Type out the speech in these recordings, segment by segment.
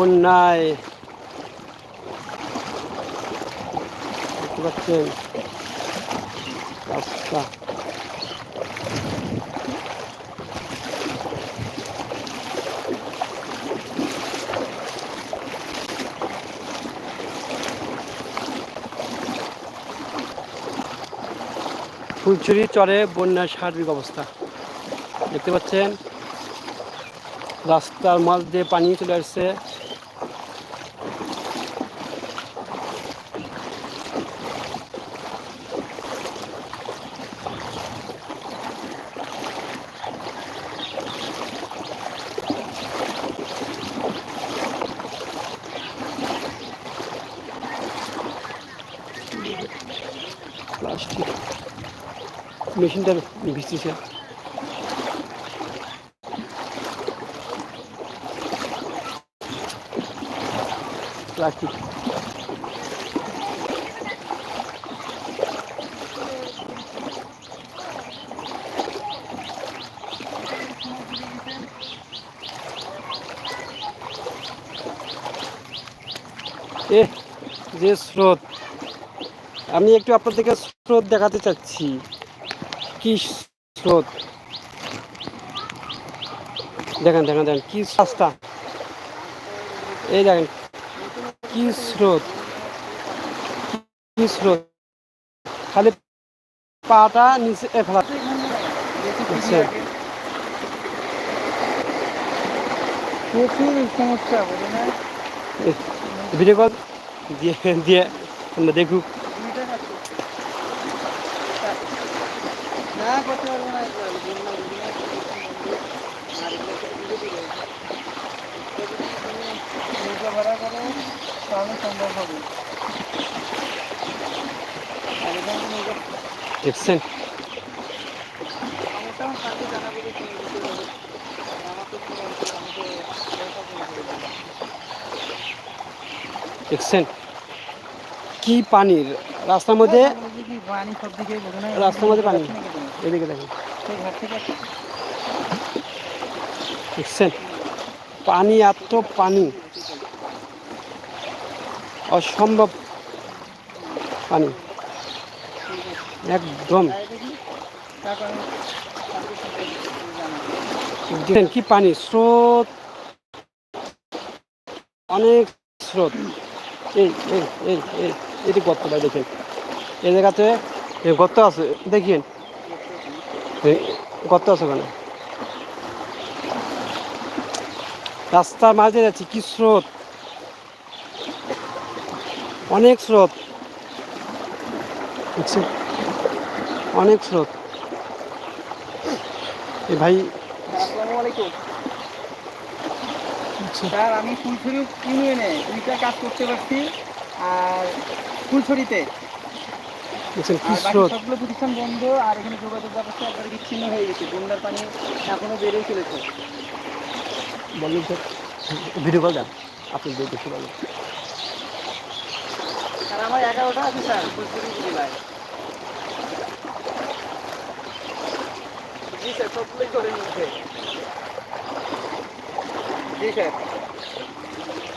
বন্যায় পাচ্ছেন রাস্তা। ফুলছড়ি চরে বন্যার সার্বিক অবস্থা। দেখতে পাচ্ছেন, রাস্তার মাঝ দিয়ে পানি চলে আসছে প্লাস্টিক মেশিনটা ভিজতেছে প্লাস্টিক এ যে স্রোত। আমি একটু আপনাদেরকে স্রোত দেখাতে চাচ্ছি। কি স্রোত? দেখেন দেখেন দেখেন কি রাস্তা? এই দেখেন কি স্রোত? কি স্রোত? খালি পাটা নিচে ফেলা ভিডিও কল দিয়ে দিয়ে দেখুক না করতে পারব না এবার, বন্যা বুঝি না, আর এগুলো তো ডুবে দিবে। তো যদি তুমি নৌকা ভাড়া করো, তাহলে সম্ভব হবে। দেখছেন। দেখছেন কি পানির রাস্তার মধ্যে? রাস্তার মধ্যে পানি। এদিকে দেখেন। দেখছেন পানি এত পানি। অসম্ভব। পানি। একদম। কি পানি? স্রোত। অনেক স্রোত। এই এই এই এই এটি গর্তটা দেখেন। এই জায়গাতে গর্ত আছে এই গর্ত আছে ওখানে। রাস্তার মাঝে যাচ্ছি, কি স্রোত। অনেক স্রোত? অনেক স্রোত। এই ভাই আসসালামু আলাইকুম। আচ্ছা, স্যার আমি ফুলছড়ি ইউনিয়নে দুইটা কাজ করতে পারছি আর ফুলছড়িতে। সবগুলো প্রতিষ্ঠান বন্ধ আর এখানে যোগাযোগ ব্যবস্থা একবারে বিচ্ছিন্ন হয়ে গেছে। বন্যার পানি এখনও বেড়েই চলেছে। বলুন স্যার। ভিডিও কল দেন। আপনি দেখতে আমার এগারোটা আছে স্যার। ফুলছড়ি জেলায় জি স্যার সবগুলোই করে নিচ্ছে জি স্যার।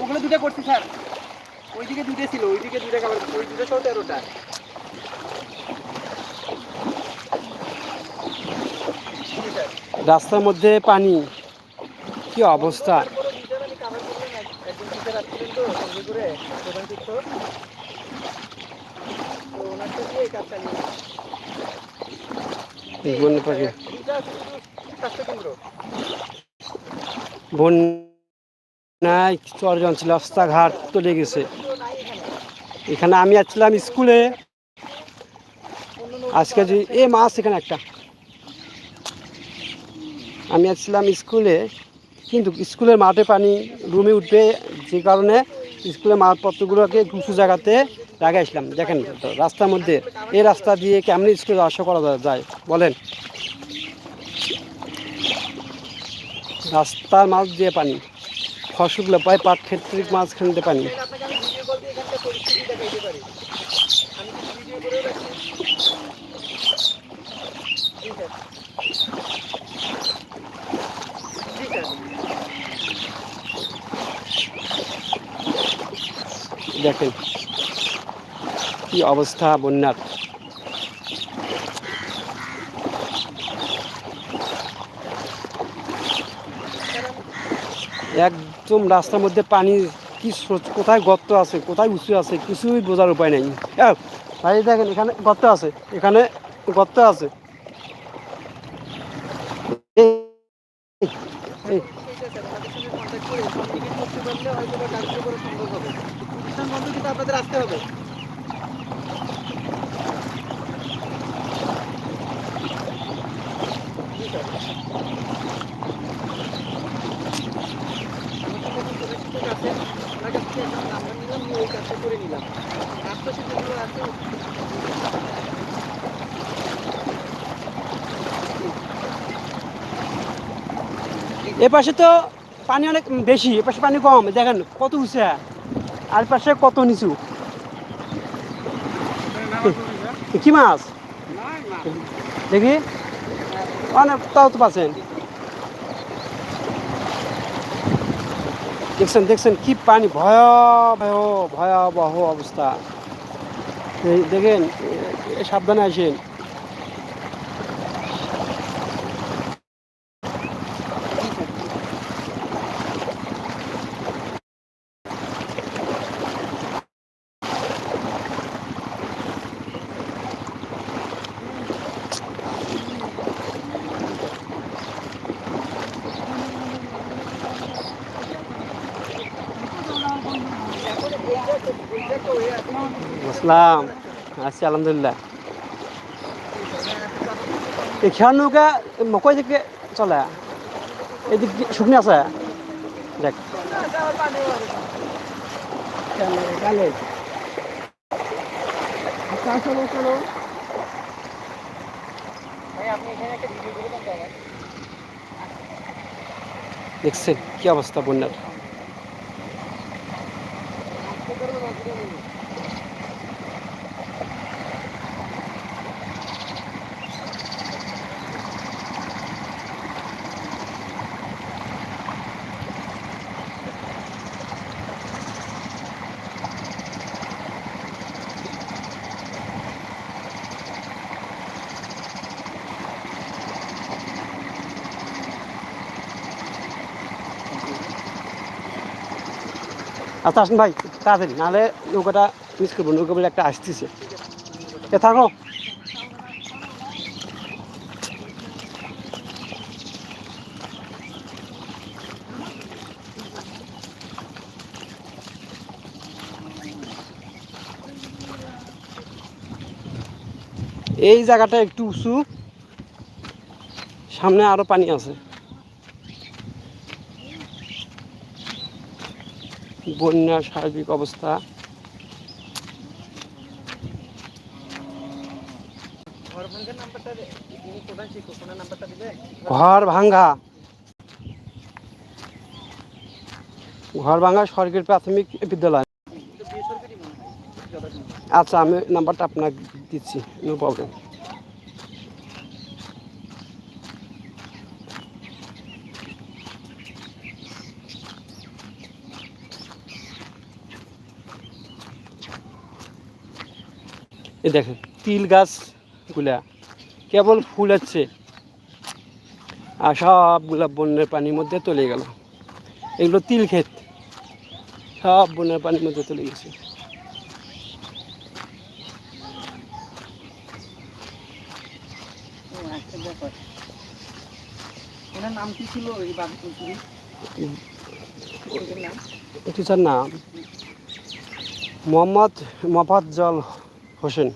ওগুলো দুটো করছি স্যার। ওইদিকে দুটো ছিল ওইদিকে দুটো কাবার ওই দুটো সহ তেরোটা। রাস্তার মধ্যে পানি কি অবস্থা? বন্য পাখি। বন্যায় চরজন ছিল রাস্তাঘাট চলে গেছে। এখানে। আমি আসছিলাম স্কুলে। আজকে যে এ মাছ এখানে একটা। আমি আসছিলাম স্কুলে কিন্তু স্কুলের মাঠে পানি রুমে উঠবে যে কারণে স্কুলের মালপত্রগুলোকে উঁচু জায়গাতে আসলাম, দেখেন রাস্তার মধ্যে, এই রাস্তা দিয়ে কেমন স্কুলে আসা করা যায় বলেন রাস্তার মাছ দিয়ে পানি, ফসলগুলো প্রায় পাট ক্ষেত্রে মাঝখান দিয়ে পানি। দেখেন কি অবস্থা বন্যার? একদম রাস্তার মধ্যে পানি, কি কোথায় গর্ত আছে, কোথায় উঁচু আছে, কিছুই বোঝার উপায় নেই। ভাই দেখেন, এখানে গর্ত আছে, এখানে গর্ত আছে এই- এই, ঠিক আছে, আমাদের সঙ্গে contact করে communicate করতে পারলে হয়তো বা কাজটা করা সম্ভব হবে। প্রতিষ্ঠান বন্ধ কিন্তু আপনাদের আসতে হবে। জি স্যার। আমার সঙ্গে একজন প্রধান শিক্ষক আছেন, ওনার কাছ থেকে একটা নাম্বার নিলাম, নিয়ে ওই কাজটা করে নিলাম। আশপাশে যেগুলো আছে এ পাশে তো পানি অনেক বেশি, এ পাশে পানি কম। দেখেন কত উঁচু। আর পাশে কত নিচু। কি মাছ? দেখি। অনেক তাও তো পাচ্ছেন। দেখছেন দেখছেন কি পানি? ভয়াবহ ভয়াবহ অবস্থা। দেখেন সাবধানে আসেন। আসসালাম আছি, আলহামদুলিল্লাহ। এই খেয়ার নৌকা মকই থেকে চলে। এদিক শুকনো আছে? দেখ। দেখছেন কি অবস্থা বন্যার? আচ্ছা আসুন ভাই, তাড়াতাড়ি, নাহলে নৌকাটা মিস করব, নৌকা বলে একটা আসতেছে। এ থাকো এই জায়গাটা একটু উঁচু, সামনে আরও পানি আছে। বন্যার সার্বিক অবস্থা। ঘর ভাঙ্গা ঘর ভাঙ্গা সরকারি প্রাথমিক বিদ্যালয়। আচ্ছা আমি নাম্বারটা আপনাকে দিচ্ছি নো প্রবলেম এই দেখেন তিল গাছগুলা কেবল ফুল হচ্ছে আর সবগুলা বন্যার পানির মধ্যে চলে গেল। এগুলো তিল ক্ষেত। সব বন্যার পানির মধ্যে চলে গেছে। নাম কি ছিল এই নাম। মোহাম্মদ মফাজ্জল হোসেন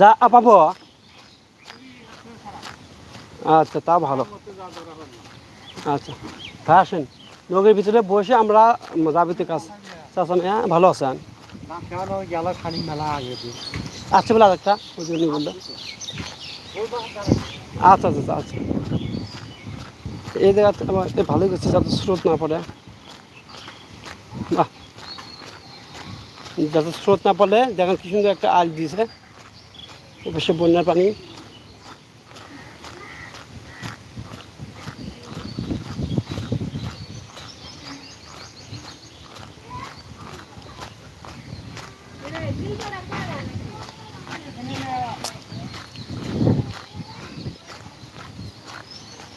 যা পাবো? আচ্ছা তা ভালো। আচ্ছা ভাই আসেন। নৌকের ভিতরে বসে আমরা যাবিতে কাজ। মেয়া ভালো আছেন? আচ্ছা বলে বলল আচ্ছা আচ্ছা আচ্ছা। এই জায়গাতে আমার এ ভালোই করছে যাতে স্রোত না পড়ে। বাহ। যাতে স্রোত না পড়লে দেখেন কি সুন্দর একটা আল দিয়েছে। অবশ্যই বন্যার পানি।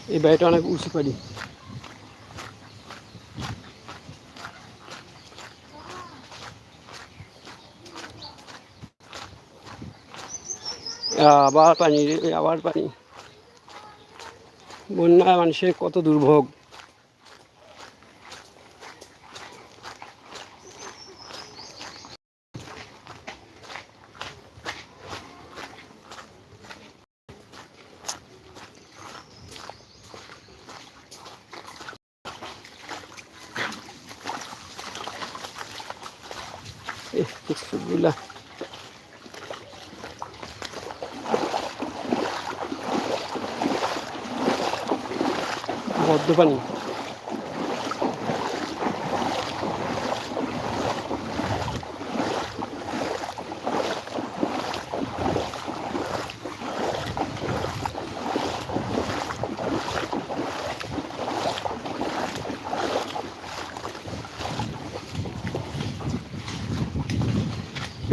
এই বাড়িটা অনেক উঁচু বাড়ি আবার পানি আবার পানি। বন্যায় মানুষের কত দুর্ভোগ। এ, কিছুগুলা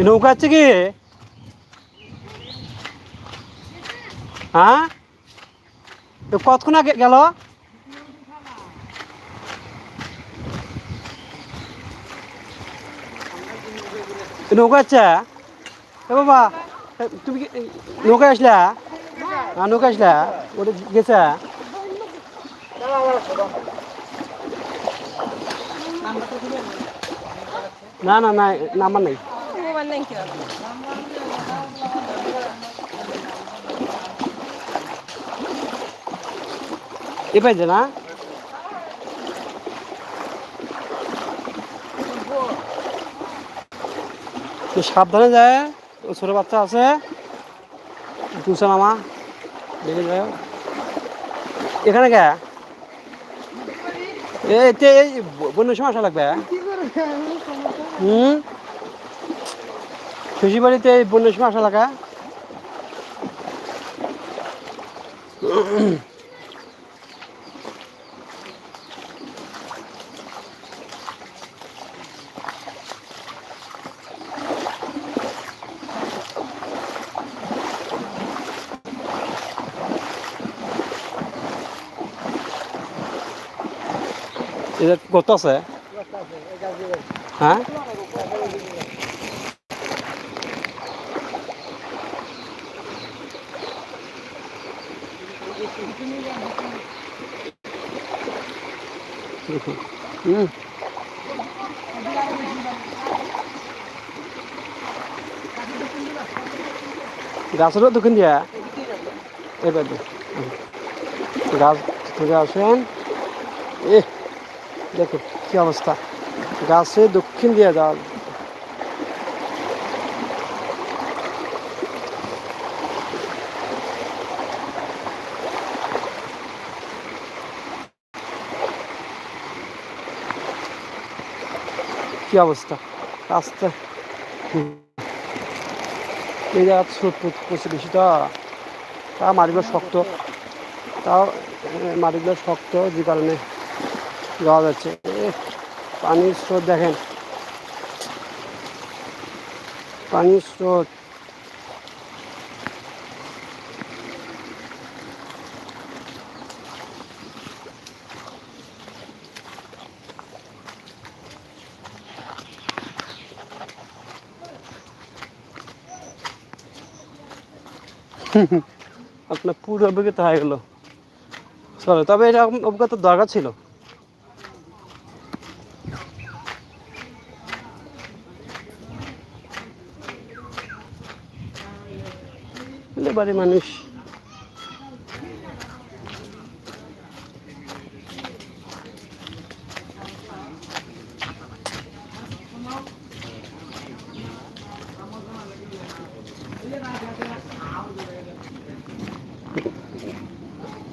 নৌকা আছে কি? হ্যাঁ? কতক্ষণ আগে গেল? নৌকা আছে? এ বাবা তুমি নৌকা আসলা? হ্যাঁ নৌকা আসলা? ওটা গেছে? না না না নাম্বার নাই। মোবাইল নাই কেউ এ পাইছে না তো সাবধানে যায় ও ছোট বাচ্চা আছে তুলছে মামা দেখে যায় এখানে কে এ এতে এই ব- বন্যার সময় আসা লাগবে হুম খুশি বাড়িতে এই বন্যার আসা লাগা? এটা কত আছে? হ্যাঁ? দেখুন হুম গাছেরও দোকান দিয়া এবার দে। হুম। গাছ থেকে আসেন এ দেখো কি অবস্থা গাছে দক্ষিণ দিয়ে যাওয়া কি অবস্থা? রাস্তা। এই জায়গা বেশি তো তা মাটিগুলো শক্ত। তাও মাটিগুলো শক্ত যে কারণে যাওয়া যাচ্ছে। পানির স্রোত দেখেন। পানির স্রোত। আপনার পুরো অভিজ্ঞতা হয়ে গেল। চলো তবে এটা অভিজ্ঞতা দরকার ছিল। বাড়ি মানুষ।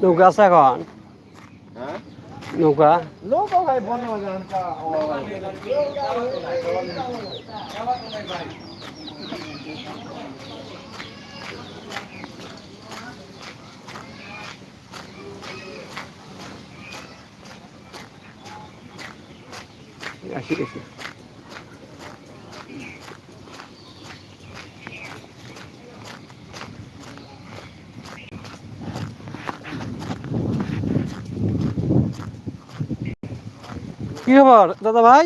নৌকা আছে এখন হ্যাঁ নৌকা লোক ভাই বনে কি খবর? দাদা ভাই?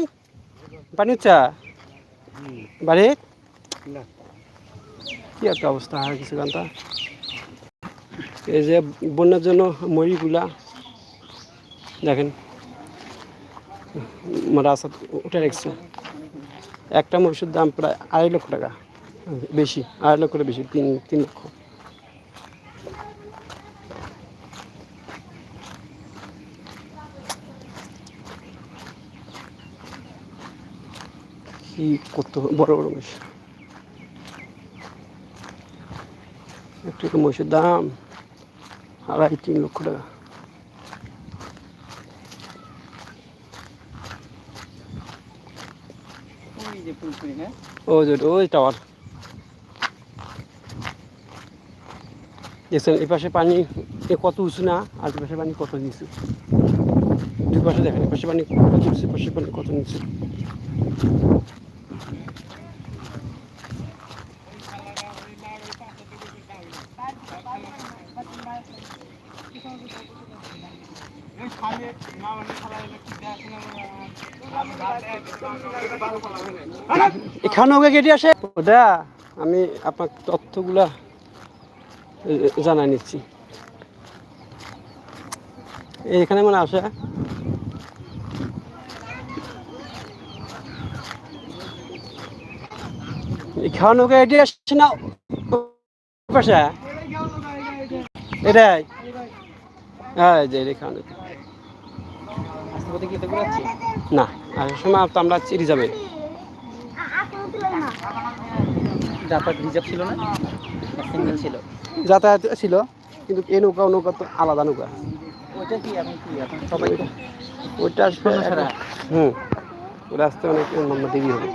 পানি উচ্চা বাড়ি? কি একটা অবস্থা হয় কিছু গানটা? এই যে বন্যার জন্য মরিগুলা দেখেন। রাস্তা উঠে রেখেছে। একটা মরিচের দাম প্রায় আড়াই লক্ষ টাকা বেশি আড়াই লক্ষ বেশি তিন তিন লক্ষ। কি কত বড় বড় মহিষ। একটু একটু মহিষের দাম আড়াই তিন লক্ষ টাকা। ওই যে ওই টাওয়ার। দেখছেন এই পাশে পানি এ কত উঁচু না আর এই পাশে পানি কত নিচু? দুই পাশে দেখেন পাশে পানি কত উঁচু পাশে পানি কত নিচু? এখানে ওকে কেটে আসে ওটা আমি আপনার তথ্যগুলা এ, জানাই নিচ্ছি। এখানে মানে আসে। ওকে এটি আসছে না? পাশে? এটাই। হ্যাঁ যে তো ঘুরাচ্ছি না আর সময় তো আমরা চিরি যাবে যাতায়াত রিজার্ভ ছিল না? সিঙ্গেল ছিল। যাতায়াত ছিল কিন্তু এ নৌকা ও নৌকা তো আলাদা নৌকা। ওইটা কি এখন কি এখন সবাই ওইটা আসবে হুম। ওটা আসতে অনেক লম্বা দেরি হবে।